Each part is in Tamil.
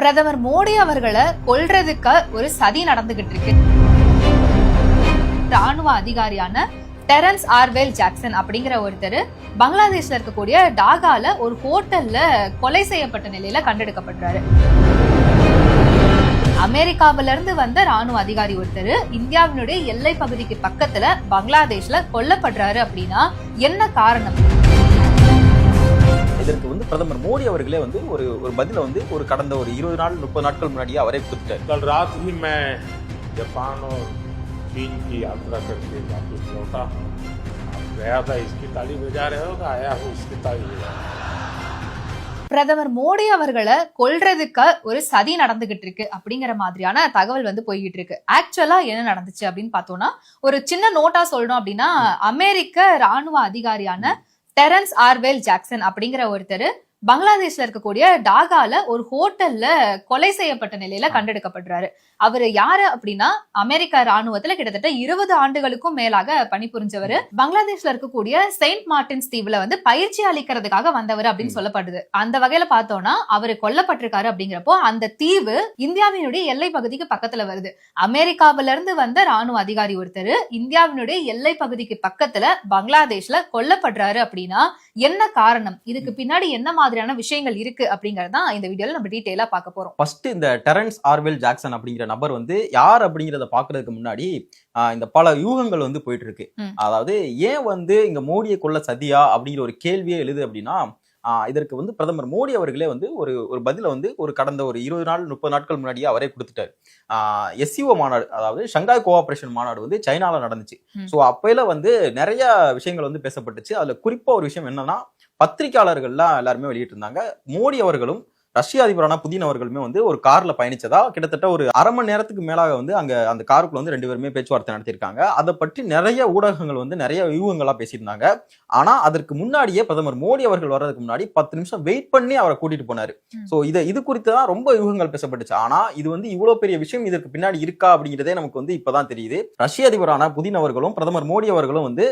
பிரதமர் மோடி அவர்களை கொல்றதுக்கு ஒரு சதி நடந்துகிட்டு இருக்கு. ராணுவ அதிகாரியான டெரன்ஸ் ஆர்வெல் ஜாக்சன் அப்படிங்கிற ஒருத்தர் பங்களாதேஷ்ல இருக்கக்கூடிய டாகால ஒரு ஹோட்டல்ல கொலை செய்யப்பட்ட நிலையில கண்டெடுக்கப்படுறாரு அமெரிக்காவில இருந்து வந்த ராணுவ அதிகாரி ஒருத்தர் இந்தியாவினுடைய எல்லை பகுதிக்கு பக்கத்துல பங்களாதேஷ்ல கொல்லப்படுறாரு அப்படின்னா என்ன காரணம்? இதற்கு வந்து பிரதமர் மோடி அவர்களே வந்து ஒரு ஒரு பதில வந்து ஒரு கடந்த ஒரு இருபது நாள் முப்பது நாட்கள் முன்னாடியே அவரே கொடுத்துட்டாரு कल रात ही मैं जापान और चीन की यात्रा करके वापस लौटा हूँ अब गया था इसकी ताली बजा रहे हो आया हूँ इसकी ताली बजा रहे हो। பிரதமர் மோடி அவர்களை கொல்றதுக்கு ஒரு சதி நடந்துகிட்டு இருக்கு அப்படிங்கிற மாதிரியான தகவல் வந்து போய்கிட்டு இருக்கு ஆக்சுவலா என்ன நடந்துச்சு அப்படின்னு பார்த்தோம்னா ஒரு சின்ன நோட்டா சொல்லணும் அப்படின்னா அமெரிக்க ராணுவ அதிகாரியான டெரன்ஸ் ஆர்வெல் ஜாக்சன் அப்படிங்கிற ஒருத்தர் பங்களாதேஷ்ல இருக்கக்கூடிய டாகால ஒரு ஹோட்டல்ல கொலை செய்யப்பட்ட நிலையில கண்டெடுக்கப்படுறாரு. அவர் யாரு அப்படின்னா அமெரிக்க ராணுவத்துல கிட்டத்தட்ட இருபது ஆண்டுகளுக்கும் மேலாக பணிபுரிஞ்சவர். பங்களாதேஷ்ல இருக்கக்கூடிய செயின்ட் மார்டின்ஸ் தீவுல வந்து பயிற்சி அளிக்கிறதுக்காக வந்தவர் அப்படின்னு சொல்லப்படுது. அந்த வகையில பார்த்தோம்னா அவர் கொல்லப்பட்டிருக்காரு அப்படிங்கிறப்போ அந்த தீவு இந்தியாவினுடைய எல்லை பகுதிக்கு பக்கத்துல வருது. அமெரிக்காவில இருந்து வந்த ராணுவ அதிகாரி ஒருத்தர் இந்தியாவினுடைய எல்லை பகுதிக்கு பக்கத்துல பங்களாதேஷ்ல கொல்லப்படுறாரு அப்படின்னா என்ன காரணம்? இதுக்கு பின்னாடி என்ன மாதிரியான விஷயங்கள் இருக்கு அப்படிங்கறத தான் இந்த வீடியோல நம்ம டீடைலா பார்க்க போறோம். ஃபர்ஸ்ட் இந்த டெரன்ஸ் ஆர்வெல் ஜாக்சன் அப்படிங்கிற நபர் வந்து யார் அப்படிங்கிறத பாக்குறதுக்கு முன்னாடி இந்த பல யூகங்கள் வந்து போயிட்டு இருக்கு. அதாவது ஏன் வந்து இங்க மோடியை கொல்ல சதியா அப்படிங்கிற ஒரு கேள்வியே எழுது அப்படின்னா இதற்கு வந்து பிரதமர் மோடி அவர்களே வந்து ஒரு ஒரு பதில வந்து ஒரு கடந்த ஒரு இருபது நாள் முப்பது நாட்கள் முன்னாடியே அவரே கொடுத்துட்டாரு. எஸ்சிஓ மாநாடு அதாவது ஷங்காய் கோஆபரேஷன் மாநாடு வந்து சைனால நடந்துச்சு. ஸோ அப்பையில வந்து நிறைய விஷயங்கள் வந்து பேசப்பட்டுச்சு. அதுல குறிப்பா ஒரு விஷயம் என்னன்னா பத்திரிகையாளர்கள்லாம் எல்லாருமே வெளியிட்டு இருந்தாங்க மோடி அவர்களும் ரஷ்ய அதிபரான புதின் அவர்களுமே வந்து ஒரு கார்ல பயணிச்சதா? கிட்டத்தட்ட ஒரு அரை மணி நேரத்துக்கு மேலாக வந்து அங்க அந்த காருக்குள்ள வந்து ரெண்டு பேருமே பேச்சுவார்த்தை நடத்தியிருக்காங்க. அதை பற்றி நிறைய ஊடகங்கள் வந்து நிறைய யூகங்களா பேசியிருந்தாங்க. ஆனா அதற்கு முன்னாடியே பிரதமர் மோடி அவர்கள் வர்றதுக்கு முன்னாடி பத்து நிமிஷம் வெயிட் பண்ணி அவரை கூட்டிட்டு போனாரு. சோ இதை இது குறித்து தான் ரொம்ப யூகங்கள் பேசப்பட்டுச்சு. ஆனா இது வந்து இவ்வளவு பெரிய விஷயம் இதற்கு பின்னாடி இருக்கா அப்படிங்கிறதே நமக்கு வந்து இப்பதான் தெரியுது. ரஷ்ய அதிபரான புதின் அவர்களும் பிரதமர் மோடி அவர்களும் வந்து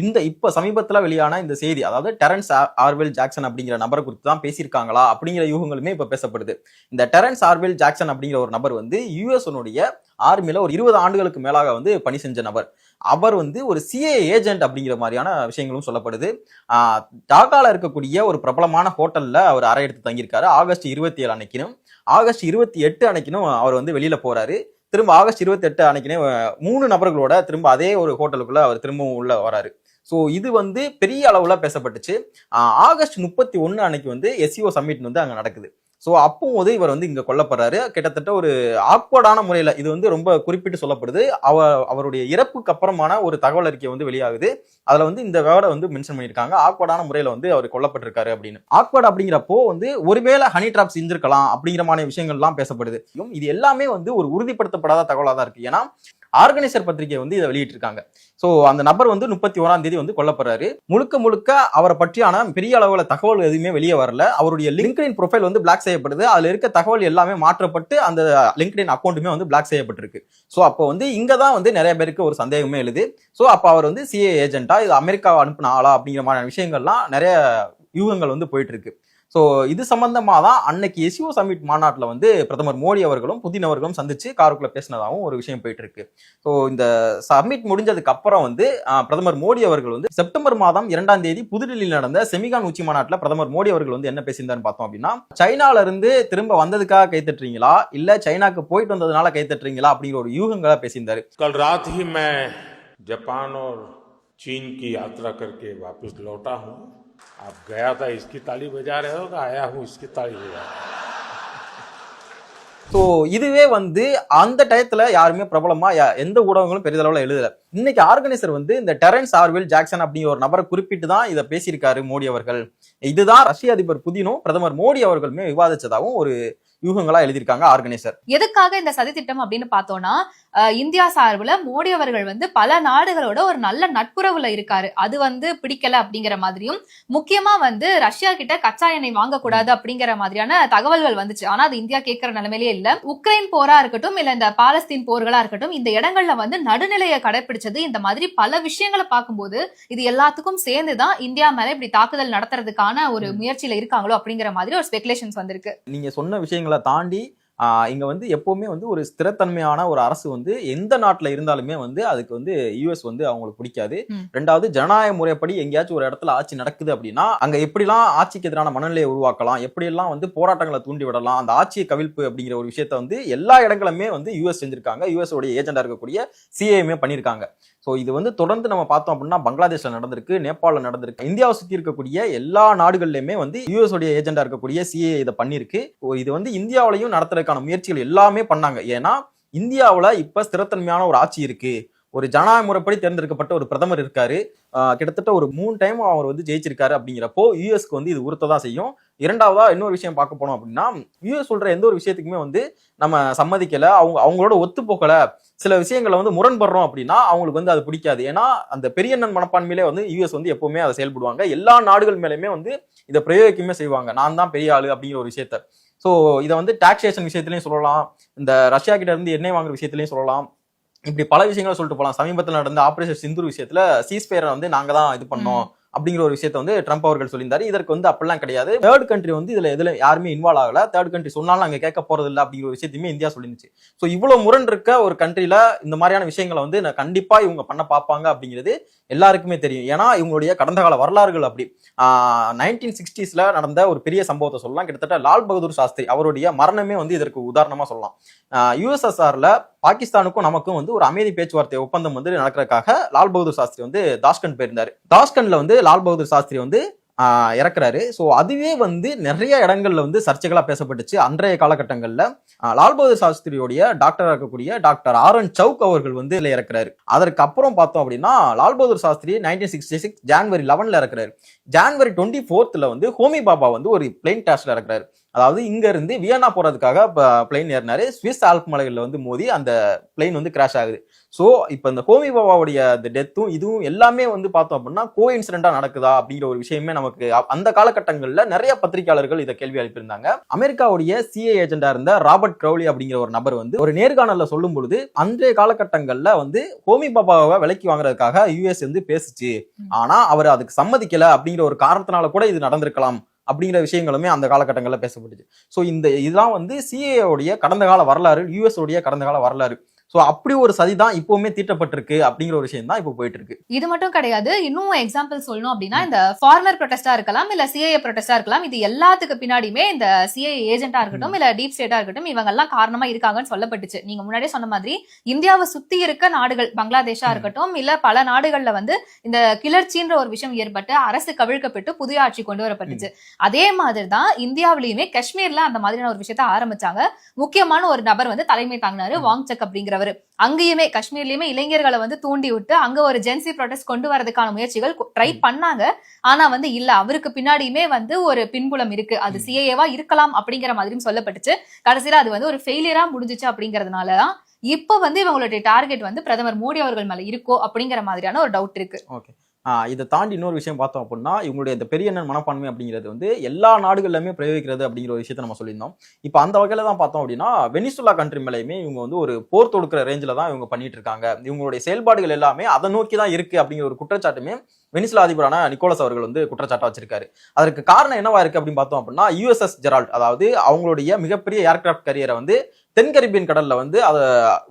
இந்த இப்ப சமீபத்துல வெளியான இந்த செய்தி அதாவது டெரன்ஸ் ஆர்வெல் ஜாக்சன் அப்படிங்கிற நபரை குறித்து தான் பேசியிருக்காங்களா அப்படிங்கிற யூகங்களுமே இப்ப பேசப்படுது. இந்த டெரன்ஸ் ஆர்வில் ஜாக்சன் அப்படிங்கிற ஒரு நபர் வந்து யூஎஸ்னுடைய ஆர்மில ஒரு இருபது ஆண்டுகளுக்கு மேலாக வந்து பணி செஞ்ச நபர். அவர் வந்து ஒரு சிஏ ஏஜென்ட் அப்படிங்கிற மாதிரியான விஷயங்களும் சொல்லப்படுது. ஆஹ், டாக்கால இருக்கக்கூடிய ஒரு பிரபலமான ஹோட்டல்ல அவர் அறை எடுத்து தங்கியிருக்காரு. ஆகஸ்ட் இருபத்தி ஏழு அன்னைக்கினும் ஆகஸ்ட் இருபத்தி எட்டு அன்னைக்கினும் அவர் வந்து வெளியில போறாரு. திரும்ப ஆகஸ்ட் இருபத்தி எட்டு அன்னைக்கினே மூணு நபர்களோட திரும்ப அதே ஒரு ஹோட்டலுக்குள்ள அவர் திரும்பவும் உள்ள வராரு. ஸோ இது வந்து பெரிய அளவில் பேசப்பட்டுச்சு. ஆகஸ்ட் முப்பத்தி ஒன்று அன்னைக்கு வந்து எஸ்சிஓ சம்மிட் வந்து அங்கே நடக்குது. ஸோ அப்பவும் வந்து இவர் வந்து இங்கே கொல்லப்படுறாரு கிட்டத்தட்ட ஒரு ஆக்வர்டான முறையில் இது வந்து ரொம்ப குறிப்பிட்டு சொல்லப்படுது. அவ அவருடைய இறப்புக்கு அப்புறமான ஒரு தகவல் அறிக்கை வந்து வெளியாகுது. அதில் வந்து இந்த வேர்டை வந்து மென்ஷன் பண்ணியிருக்காங்க. ஆக்வர்டான முறையில் வந்து அவர் கொல்லப்பட்டிருக்காரு அப்படின்னு. ஆக்வர்ட் அப்படிங்கிறப்போ வந்து ஒருவேளை ஹனி ட்ராப் செஞ்சிருக்கலாம் அப்படிங்கிற மாதிரி விஷயங்கள்லாம் பேசப்படுது. இது எல்லாமே வந்து ஒரு உறுதிப்படுத்தப்படாத தகவலாக தான் இருக்குது ஏன்னா ஆர்கனைசர் பத்திரிகை வந்து இதை வெளியிட்டிருக்காங்க. ஸோ அந்த நபர் வந்து முப்பத்தி ஓராம் தேதி வந்து கொல்லப்படுறாரு முழுக்க முழுக்க அவரை பற்றியான பெரிய அளவில் தகவல் எதுவுமே வெளியே வரல. அவருடைய லிங்க்டின் ப்ரொஃபைல் வந்து பிளாக் செய்யப்படுது. அதில் இருக்க தகவல் எல்லாமே மாற்றப்பட்டு அந்த லிங்க்டின் அக்கௌண்ட்டுமே வந்து பிளாக் செய்யப்பட்டிருக்கு. ஸோ அப்போ வந்து இங்கே தான் வந்து நிறைய பேருக்கு ஒரு சந்தேகமே எழுது. ஸோ அப்போ அவர் வந்து சிஏ ஏஜென்ட்டா இது அமெரிக்கா அனுப்பின ஆளா அப்படிங்கிற மாதிரி விஷயங்கள்லாம் நிறைய யூகங்கள் வந்து போயிட்டு இருக்கு ஸோ இது சம்பந்தமா தான் அன்னைக்கு எஸ்யூ சமிட் மாநாட்டில் வந்து பிரதமர் மோடி அவர்களும் புதின் அவர்களும் சந்திச்சு காருக்குள்ள பேசினதாகவும் ஒரு விஷயம் போயிட்டு இருக்கு ஸோ இந்த சமிட் முடிஞ்சதுக்கு அப்புறம் வந்து ஆஹ், பிரதமர் மோடி அவர்கள் வந்து செப்டம்பர் மாதம் இரண்டாம் தேதி புதுடில்லியில் நடந்த செமிகான் உச்சி மாநாட்டில் பிரதமர் மோடி அவர்கள் வந்து என்ன பேசியிருந்தாருன்னு பார்த்தோம் அப்படின்னா சைனால இருந்து திரும்ப வந்ததுக்காக கைத்தட்டுறீங்களா இல்ல சைனாக்கு போயிட்டு வந்ததுனால கைத்தட்டுறீங்களா அப்படிங்கிற ஒரு யூகங்களா பேசியிருந்தாரு कल रात ही मैं जापान और चीन की यात्रा करके वापस लौटा हूँ आप गया था इसकी ताली बजा रहे हो आया हूँ इसकी ताली बजा रहे हो। ஸோ இதுவே வந்து அந்த டயத்துல யாருமே பிரபலமா யா- எந்த ஊடகங்களும் பெரிதளவுல எழுதல இன்னைக்கு ஆர்கனைசர் வந்து இந்த டெரன்ஸ் ஆர்வெல் ஜாக்சன் அப்படிங்கிற ஒரு நபரை குறிப்பிட்டு தான் இதை பேசியிருக்காரு மோடி அவர்கள் இதுதான் ரஷ்ய அதிபர் புதினும் பிரதமர் மோடி அவர்களுமே விவாதிச்சதாகவும் ஒரு யூகங்களா எழுதியிருக்காங்க ஆர்கனைசர். எதுக்காக இந்த சதி திட்டம் அப்படின்னு பார்த்தோம்னா இந்தியா சார்புல மோடி அவர்கள் வந்து பல நாடுகளோட ஒரு நல்ல நட்புறவுல இருக்காரு. அது வந்து பிடிக்கல அப்படிங்கிற மாதிரியும் முக்கியமா வந்து ரஷ்யா கிட்ட கச்சா எண்ணெய் வாங்கக்கூடாது அப்படிங்கிற மாதிரியான தகவல்கள் வந்துச்சு. ஆனா அது இந்தியா கேட்கிற நிலைமையிலே இல்ல. உக்ரைன் போரா இருக்கட்டும் இல்ல இந்த பாலஸ்தீன் போர்களா இருக்கட்டும் இந்த இடங்கள்ல வந்து நடுநிலையை கடைபிடிச்சது இந்த மாதிரி பல விஷயங்களை பார்க்கும்போது இது எல்லாத்துக்கும் சேர்ந்துதான் இந்தியா மேல இப்படி தாக்குதல் நடத்துறதுக்கான ஒரு. முயற்சியில இருக்காங்களோ அப்படிங்கிற மாதிரி ஒரு ஸ்பெகுலேஷன்ஸ் வந்திருக்கு. நீங்க சொன்ன விஷயங்கள் போராட்டங்களை தாண்டி இங்க வந்து எப்பவுமே வந்து ஒரு ஸ்திரத்தன்மையான ஒரு அரசு வந்து எந்த நாட்டுல இருந்தாலுமே வந்து அதுக்கு வந்து யூஎஸ் வந்து அவங்களுக்கு பிடிக்காது. ரெண்டாவது ஜனநாயக முறைப்படி எங்கேயாச்சும் ஒரு இடத்துல ஆட்சி நடக்குது அப்படின்னா அங்க எப்படிலாம் ஆட்சிக்கு எதிரான மனநிலையை உருவாக்கலாம் எப்படியெல்லாம் வந்து போராட்டங்களை தூண்டி விடலாம் அந்த ஆட்சியை கவிழ்ப்பு அப்படிங்கிற ஒரு விஷயத்த வந்து எல்லா இடங்களுமே வந்து யூஎஸ் செஞ்சிருக்காங்க. யூஎஸ் உடைய ஏஜெண்டா இருக்கக்கூடிய சிஏஎம்ஏ பண்ணியிருக்காங்க. ஸோ இது வந்து தொடர்ந்து நம்ம பார்த்தோம் அப்படின்னா பங்களாதேஷில் நடந்திருக்கு நேபாளில் நடந்திருக்கு. இந்தியாவை சுற்றி இருக்கக்கூடிய எல்லா நாடுகள்லையுமே வந்து யூஎஸ் உடைய ஏஜெண்டாக இருக்கக்கூடிய சிஏ இதை பண்ணியிருக்கு. இது வந்து இந்தியாவிலையும் நடத்துறதுக்கான முயற்சிகள் எல்லாமே பண்ணாங்க. ஏன்னா இந்தியாவில் இப்போ ஸ்திரத்தன்மையான ஒரு ஆட்சி இருக்குது ஒரு ஜனநாயக முறைப்படி தேர்ந்தெடுக்கப்பட்ட ஒரு பிரதமர் இருக்காரு. கிட்டத்தட்ட ஒரு மூணு டைம் அவர் வந்து ஜெயிச்சிருக்காரு அப்படிங்கிறப்போ யூஎஸ்க்கு வந்து இது உறுத்த தான் செய்யும். இரண்டாவதா இன்னொரு விஷயம் பார்க்க போனோம் அப்படின்னா யூஎஸ் சொல்ற எந்த ஒரு விஷயத்துக்குமே வந்து நம்ம சம்மதிக்கல. அவங்க அவங்களோட ஒத்து போகல. சில விஷயங்களை வந்து முரண்படுறோம் அப்படின்னா அவங்களுக்கு வந்து அது பிடிக்காது. ஏன்னா அந்த பெரியண்ணன் மனப்பான்மையிலே வந்து யூஎஸ் வந்து எப்பவுமே அதை செயல்படுவாங்க. எல்லா நாடுகள் மேலேயுமே வந்து இதை பிரயோகிக்குமே செய்வாங்க. நான் தான் பெரிய ஆளு அப்படிங்கிற ஒரு விஷயத்த. ஸோ இதை வந்து டாக்ஸேஷன் விஷயத்திலையும் சொல்லலாம். இந்த ரஷ்யா கிட்ட இருந்து எண்ணெய் வாங்குற விஷயத்திலையும் சொல்லலாம். இப்படி பல விஷயங்களை சொல்லிட்டு போகலாம் சமீபத்தில் நடந்த ஆபரேஷன் சிந்தூர் விஷயத்துல சீஸ்பேரை வந்து நாங்க தான் இது பண்ணோம். அப்படிங்கிற ஒரு விஷயத்த வந்து ட்ரம்ப் அவர்கள் சொல்லியிருந்தாரு. இதற்கு வந்து அப்படிலாம் கிடையாது. தேர்ட் கண்ட்ரி வந்து இதுல எதுல யாருமே இன்வால்வ் ஆகல. தேர்ட் கண்ட்ரி சொன்னாலும் அங்கே கேட்க போறது இல்லை அப்படிங்கிற விஷயத்தையுமே இந்தியா சொல்லிருந்துச்சு. ஸோ இவ்வளவு முரண் இருக்க ஒரு கண்ட்ரில இந்த மாதிரியான விஷயங்களை வந்து நான் கண்டிப்பா இவங்க பண்ண பார்ப்பாங்க அப்படிங்கிறது எல்லாருக்குமே தெரியும். ஏன்னா இவங்களுடைய கடந்த கால வரலாறுகள் அப்படி. நைன்டீன் சிக்ஸ்டீஸ்ல நடந்த ஒரு பெரிய சம்பவத்தை சொல்லலாம். கிட்டத்தட்ட லால் பகதூர் சாஸ்திரி அவருடைய மரணமே வந்து இதற்கு உதாரணமா சொல்லலாம். யூஎஸ்எஸ்ஆர்ல பாகிஸ்தானுக்கும் நமக்கும் வந்து ஒரு அமைதி பேச்சுவார்த்தை ஒப்பந்தம் வந்து நடக்கிறதுக்காக லால் பகதூர் சாஸ்திரி வந்து தாஷ்கண்ட் போயிருந்தாரு. தாஷ்கண்ட்ல வந்து லால் பகதூர் சாஸ்திரி வந்து இறக்குறாரு. ஸோ அதுவே வந்து நிறைய இடங்கள்ல வந்து சர்ச்சைகளாக பேசப்பட்டுச்சு. அன்றைய காலகட்டங்களில் லால் பகதூர் சாஸ்திரியோடைய டாக்டராக இருக்கக்கூடிய டாக்டர் ஆர் என் சவுக் அவர்கள் வந்து இதில் இறக்குறாரு. அதற்கு அப்புறம் பார்த்தோம் அப்படின்னா Lal Bahadur Shastri nineteen sixty six January லெவனில் இறக்குறாரு. ஜான்வரி டுவெண்ட்டி ஃபோர்த்தில் வந்து ஹோமி பாபா வந்து ஒரு பிளெயின் டேஸ்ட்ல இறக்குறாரு. அதாவது இங்க இருந்து வியன்னா போறதுக்காக பிளெயின் ஏறினாரு. ஸ்விஸ் ஆல்ப் மலைகள்ல வந்து மோதி அந்த பிளெயின் வந்து கிராஷ் ஆகுது. ஸோ இப்போ இந்த ஹோமி பாபாவுடைய அந்த டெத்தும் இதுவும் எல்லாமே வந்து பார்த்தோம் அப்படின்னா கோ இன்சிடென்டா நடக்குதா அப்படிங்கிற ஒரு விஷயமே நமக்கு அந்த காலகட்டங்கள்ல நிறைய பத்திரிகையாளர்கள் இதை கேள்வி எழுப்பியிருந்தாங்க. அமெரிக்காவுடைய சிஏ ஏஜெண்டா இருந்த ராபர்ட் க்ரௌலி அப்படிங்கிற ஒரு நபர் வந்து ஒரு நேர்காணல்ல சொல்லும் பொழுது அன்றைய காலகட்டங்கள்ல வந்து ஹோமி பாபாவை விலைக்கு வாங்குறதுக்காக யூஎஸ் வந்து பேசுச்சு. ஆனா அவர் அதுக்கு சம்மதிக்கல அப்படிங்கிற ஒரு காரணத்தினால கூட இது நடந்திருக்கலாம். அப்படிங்கிற விஷயங்களுமே அந்த காலகட்டங்களில் பேசப்பட்டுச்சு. ஸோ இந்த இதெல்லாம் வந்து சிஏ உடைய கடந்த கால வரலாறு யூஎஸ் உடைய கடந்த கால வரலாறு. ஸோ அப்படி ஒரு சதி தான் இப்பவுமே தீட்டப்பட்டிருக்கு அப்படிங்கிற ஒரு விஷயம் தான் இப்போ போயிட்டு இருக்கு இது மட்டும் கிடையாது இன்னும் எக்ஸாம்பிள் சொல்லணும் அப்படின்னா இந்த ஃபார்மர் ப்ரொடெஸ்டா இருக்கலாம் இல்ல சிஏஏ ப்ரொடெஸ்டா இருக்கலாம் இது எல்லாத்துக்கு பின்னாடியுமே இந்த சிஏ ஏஜென்ட்டா இருக்கட்டும் இல்ல டீப் ஸ்டேட்டா இருக்கட்டும் இவங்க எல்லாம் காரணமா இருக்காங்கன்னு சொல்லப்பட்டுச்சு. நீங்க முன்னாடியே சொன்ன மாதிரி இந்தியாவை சுத்தி இருக்க நாடுகள் பங்களாதேஷா. இருக்கட்டும் இல்ல பல நாடுகள்ல வந்து இந்த கிளர்ச்சின்ற ஒரு விஷயம் ஏற்பட்டு அரசு கவிழ்க்கப்பட்டு புதிய ஆட்சி கொண்டு வரப்பட்டுச்சு. அதே மாதிரி தான் இந்தியாவிலயுமே காஷ்மீர்ல அந்த மாதிரியான ஒரு விஷயத்த ஆரம்பிச்சாங்க. முக்கியமான ஒரு நபர் வந்து தலைமை தாங்கினாரு. வாங்சக் அப்படிங்கிறவர் அங்கேயுமே காஷ்மீர்லயுமே இளைஞர்களை வந்து தூண்டி விட்டு அங்க ஒரு ஜென்சி ப்ரொடெஸ்ட் கொண்டு வரதுக்கான முயற்சிகள் ட்ரை. பண்ணாங்க. ஆனா வந்து இல்ல அவருக்கு பின்னாடியுமே வந்து ஒரு பின்புலம் இருக்கு. அது. சிஏஏவா இருக்கலாம் அப்படிங்கிற மாதிரியும் சொல்லப்பட்டுச்சு. கடைசியில அது வந்து ஒரு ஃபெயிலியரா முடிஞ்சுச்சு அப்படிங்கறதுனாலதான் இப்ப வந்து இவங்களுடைய டார்கெட் வந்து பிரதமர் மோடி அவர்கள் மேல இருக்கோ அப்படிங்கிற மாதிரியான ஒரு டவுட் இருக்கு. ஓகே இதை தாண்டி இன்னொரு விஷயம் பார்த்தோம் அப்படின்னா இவங்களுடைய இந்த பெரிய அண்ணன் மனப்பான்மை அப்படிங்கிறது வந்து எல்லா நாடுகள்லையுமே பிரயோகிக்கிறது அப்படிங்கிற ஒரு விஷயத்தை நம்ம சொல்லியிருந்தோம். இப்போ அந்த வகையில் தான் பார்த்தோம் அப்படின்னா வெனிசுலா கண்ட்ரி மேலேயுமே இவங்க வந்து ஒரு போர் தொடுக்கிற ரேஞ்சில் தான் இவங்க பண்ணிட்டு இருக்காங்க. இவங்களுடைய செயல்பாடுகள் எல்லாமே அதை நோக்கி தான் இருக்கு அப்படிங்கிற ஒரு குற்றச்சாட்டுமே வெனிசுலா அதிபரான நிக்கோலஸ் அவர்கள் வந்து குற்றச்சாட்டா வச்சிருக்காரு. அதற்கு காரணம் என்னவா இருக்கு அப்படின்னு பார்த்தோம் அப்படின்னா யூஎஸ்எஸ் ஜெரால்ட் அதாவது அவங்களுடைய மிகப்பெரிய ஏர்கிராஃப்ட் கரியரை வந்து தென் கரிபியன் கடல்ல வந்து அதை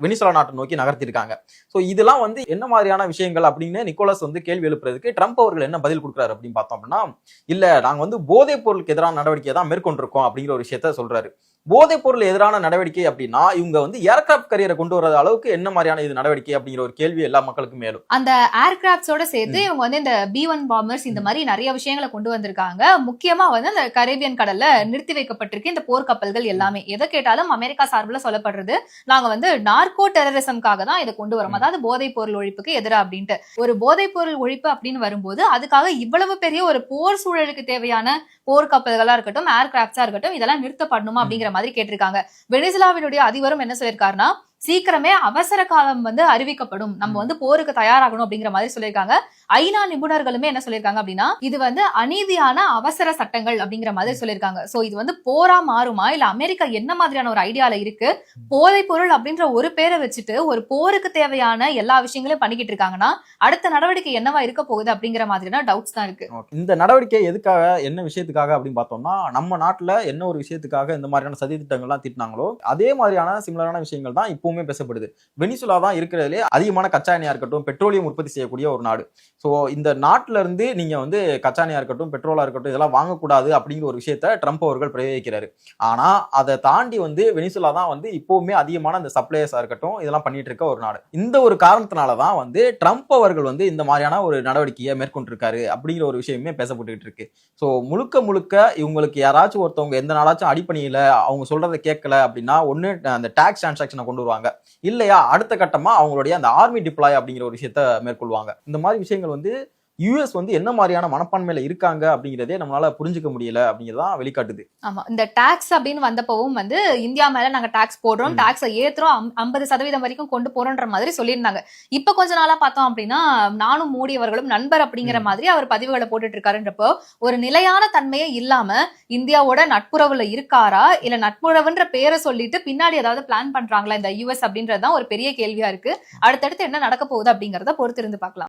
வெனிசுலா நாட்டை நோக்கி நகர்த்திருக்காங்க ஸோ இதெல்லாம் வந்து என்ன மாதிரியான விஷயங்கள் அப்படின்னு நிக்கோலஸ் வந்து கேள்வி எழுப்புறதுக்கு ட்ரம்ப் அவர்கள் என்ன பதில் கொடுக்குறாரு அப்படின்னு பார்த்தோம் அப்படின்னா இல்ல நாங்க வந்து போதைப் பொருளுக்கு எதிரான நடவடிக்கையை தான் மேற்கொண்டிருக்கோம் அப்படிங்கிற ஒரு விஷயத்த சொல்றாரு. போதைப் பொருள் எதிரான நடவடிக்கை அப்படின்னா இவங்க வந்து ஏர்கிராஃப்ட் கரியரை கொண்டு வர அளவுக்கு என்ன மாதிரியான இது நடவடிக்கை அப்படிங்கிற ஒரு கேள்வி எல்லா மக்களுக்கும் மேலும். அந்த ஏர்கிராப்ட்ஸோட சேர்த்து. இவங்க வந்து இந்த பி ஒன் பாம்பர்ஸ் இந்த மாதிரி நிறைய விஷயங்களை கொண்டு வந்திருக்காங்க. முக்கியமா வந்து அந்த கரேபியன் கடல்ல நிறுத்தி வைக்கப்பட்டிருக்கு இந்த போர்க்கப்பல்கள் எல்லாமே. எதை கேட்டாலும் அமெரிக்கா சார்பில் சொல்லப்படுறது நாங்க வந்து நார்கோ டெரரிசம்காக தான் இதை கொண்டு வரோம். அதாவது போதைப் பொருள் ஒழிப்புக்கு எதிராக அப்படின்ட்டு. ஒரு போதைப் பொருள் ஒழிப்பு அப்படின்னு வரும்போது அதுக்காக இவ்வளவு பெரிய ஒரு போர் சூழலுக்கு தேவையான போர்க்கப்பல்களா இருக்கட்டும் ஏர்கிராப்ட்ஸா இருக்கட்டும் இதெல்லாம் நிறுத்தப்படணுமா. அப்படிங்கிற மாதிரி கேட்டிருக்காங்க. வெனிசுலாவினுடைய அதிபரும் என்ன சொல்லியிருக்காருன்னா சீக்கிரமே அவசர காலம் வந்து அறிவிக்கப்படும். நம்ம வந்து போருக்கு தயாராகணும் அப்படிங்கிற மாதிரி சொல்லியிருக்காங்க. ஐநா நிபுணர்களுமே என்ன சொல்லியிருக்காங்க அப்படின்னா இது வந்து அநீதியான அவசர சட்டங்கள் அப்படிங்கிற மாதிரி சொல்லியிருக்காங்க. சோ இது வந்து போரா மாறுமா? இல்ல அமெரிக்கா என்ன மாதிரியான ஒரு ஐடியால இருக்கு? போதைப் பொருள் அப்படின்ற ஒரு பேரை வச்சுட்டு ஒரு போருக்கு தேவையான எல்லா விஷயங்களையும் பண்ணிக்கிட்டு இருக்காங்கன்னா அடுத்த நடவடிக்கை என்னவா இருக்க போகுது அப்படிங்கிற மாதிரியான டவுட்ஸ் தான் இருக்கு. இந்த நடவடிக்கை எதுக்காக என்ன விஷயத்துக்காக அப்படின்னு பார்த்தோம்னா நம்ம நாட்டுல என்ன ஒரு விஷயத்துக்காக இந்த மாதிரியான சதி திட்டங்கள்லாம் திட்டினாங்களோ அதே மாதிரியான சிமிலரான விஷயங்கள் தான் இப்பவுமே பேசப்படுது. வெனிசுலா தான் இருக்கிறதுலே அதிகமான கச்சா எண்ணெயா இருக்கட்டும் பெட்ரோலியம் உற்பத்தி செய்யக்கூடிய ஒரு நாடு. ஸோ இந்த நாட்டில இருந்து நீங்க வந்து கச்சா எண்ணெயா இருக்கட்டும் பெட்ரோலா இருக்கட்டும் இதெல்லாம் வாங்கக்கூடாது அப்படிங்கிற ஒரு விஷயத்த ட்ரம்ப் அவர்கள் பிரயோகிக்கிறாரு. ஆனா அதை தாண்டி வந்து வெனிசுலா தான் வந்து இப்பவுமே அதிகமான அந்த சப்ளையர்ஸா இருக்கட்டும் இதெல்லாம் பண்ணிட்டு இருக்க ஒரு நாடு. இந்த ஒரு காரணத்தினால தான் வந்து ட்ரம்ப் அவர்கள் வந்து இந்த மாதிரியான ஒரு நடவடிக்கையை மேற்கொண்டிருக்காரு அப்படிங்கிற ஒரு விஷயமே பேசப்பட்டுக்கிட்டு இருக்கு. ஸோ முழுக்க முழுக்க இவங்களுக்கு யாராச்சும் ஒருத்தவங்க எந்த நாளாச்சும் அடிப்பணியில அவங்க சொல்றதை கேட்கல அப்படின்னா ஒன்று அந்த டாக்ஸ் டிரான்சாக்ஷனை கொண்டு வருவாங்க. இல்லையா? அடுத்த கட்டமா அவங்களுடைய அந்த ஆர்மி டிப்ளாய் அப்படிங்கிற ஒரு விஷயத்த மேற்கொள்வாங்க. இந்த மாதிரி விஷயங்கள் வந்து யூஎஸ் வந்து என்ன மாதிரியான மனப்பான்மையில இருக்காங்க அப்படிங்கிறதே நம்மளால புரிஞ்சுக்க முடியல அப்படிங்கிறதான் வெளிக்காட்டுது ஆமா இந்த டாக்ஸ் அப்படின்னு வந்தப்பவும் வந்து இந்தியா மேல நாங்க டாக்ஸ் போடுறோம். டாக்ஸை ஏத்துறோம் ஐம்பது சதவீதம் வரைக்கும் கொண்டு போறோன்ற மாதிரி சொல்லியிருந்தாங்க இப்ப கொஞ்ச நாளா பார்த்தோம் அப்படின்னா நானும் மோடி அவர்களும் நண்பர் அப்படிங்கிற. மாதிரி அவர் பதிவுகளை போட்டுட்டு இருக்காருன்றப்போ ஒரு நிலையான தன்மையே இல்லாம இந்தியாவோட நட்புறவுல இருக்காரா இல்ல நட்புறவுன்ற பேரை சொல்லிட்டு பின்னாடி ஏதாவது பிளான் பண்றாங்களா இந்த யூஎஸ் அப்படின்றதுதான் ஒரு பெரிய கேள்வியா இருக்கு அடுத்தடுத்து என்ன நடக்க போகுது அப்படிங்கறத பொறுத்திருந்து பார்க்கலாம்